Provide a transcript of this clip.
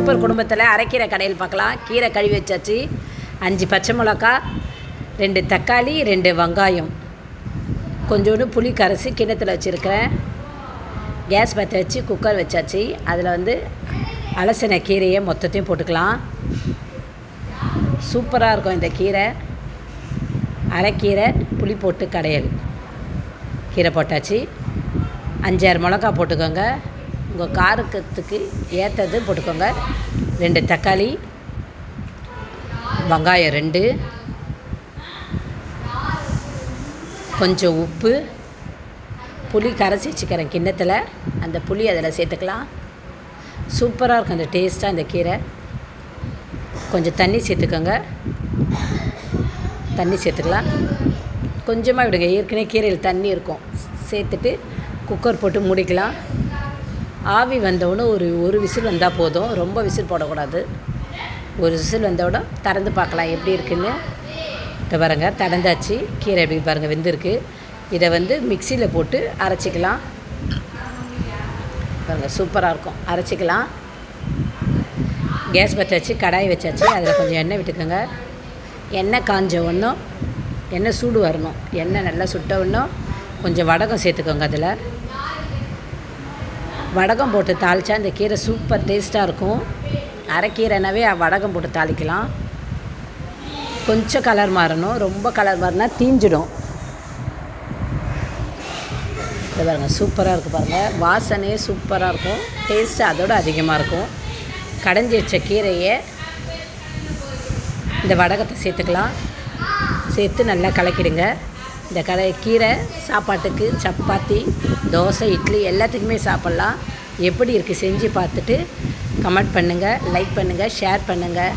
Super குடும்பத்தில் அரைக்கீரை கடையில் பார்க்கலாம். கீரை கழுவி வச்சாச்சு. அஞ்சு பச்சை மிளகா ரெண்டு தக்காளி ரெண்டு வெங்காயம். கொஞ்சோண்டு புளி கரைசி கிண்ணத்தில் வச்சுருக்கிறேன். கேஸ் பற்ற வச்சு குக்கர் வச்சாச்சு. அதில் வந்து அலசின கீரையை மொத்தத்தையும் போட்டுக்கலாம். சூப்பராக இருக்கும் இந்த கீரை. அரைக்கீரை புளி போட்டு கடையல் கீரை போட்டாச்சு. அஞ்சாறு மிளகா போட்டுக்கோங்க. உங்கள் காரத்துக்கு ஏற்றது போட்டுக்கோங்க. ரெண்டு தக்காளி வெங்காயம் ரெண்டு கொஞ்சம் உப்பு புளி கரைச்சி வச்சுக்கிறேன் கிண்ணத்தில் அந்த புளி அதில் சேர்த்துக்கலாம். சூப்பராக இருக்கும் அந்த டேஸ்ட்டாக அந்த கீரை. கொஞ்சம் தண்ணி சேர்த்துக்கோங்க. தண்ணி சேர்த்துக்கலாம். கொஞ்சமாக விடுங்க. ஏற்கனவே கீரையில் தண்ணி இருக்கும். சேர்த்துட்டு குக்கர் போட்டு மூடிக்கலாம். ஆவி வந்தவுடனே ஒரு ஒரு விசில் வந்தால் போதும். ரொம்ப விசில் போடக்கூடாது. ஒரு விசில் வந்தவுடன் திறந்து பார்க்கலாம் எப்படி இருக்குன்னு. இதை பாருங்க திறந்தாச்சு. கீரை எப்படி பாருங்கள் வெந்திருக்கு. இதை வந்து மிக்சியில் போட்டு அரைச்சிக்கலாம். பாருங்கள் சூப்பராக இருக்கும். அரைச்சிக்கலாம். கேஸ் பற்ற வச்சு கடாய் வச்சாச்சு. அதில் கொஞ்சம் எண்ணெய் விட்டுக்கோங்க. எண்ணெய் காஞ்ச ஒன்றும் எண்ணெய் சூடு வரணும். எண்ணெய் நல்லா சுட்ட ஒன்றும் கொஞ்சம் வடகம் சேர்த்துக்கோங்க அதில். வடகம் போட்டு தாளித்தா இந்த கீரை சூப்பர் டேஸ்ட்டாக இருக்கும். அரைக்கீரைனாவே வடகம் போட்டு தாளிக்கலாம். கொஞ்சம் கலர் மாறணும். ரொம்ப கலர் மாறினா தீஞ்சிடும். இது பாருங்கள் சூப்பராக இருக்குது பாருங்கள் வாசனையே சூப்பராக இருக்கும். டேஸ்ட்டு அதோட அதிகமாக இருக்கும். கடைஞ்சி வச்ச கீரையை இந்த வடகத்தை சேர்த்துக்கலாம். சேர்த்து நல்லா கலக்கிடுங்க. இந்த கடை கீரை சாப்பாட்டுக்கு சப்பாத்தி தோசை இட்லி எல்லாத்துக்குமே சாப்பிட்லாம். எப்படி இருக்குது செஞ்சு பார்த்துட்டு கமெண்ட் பண்ணுங்கள் லைக் பண்ணுங்கள் ஷேர் பண்ணுங்கள்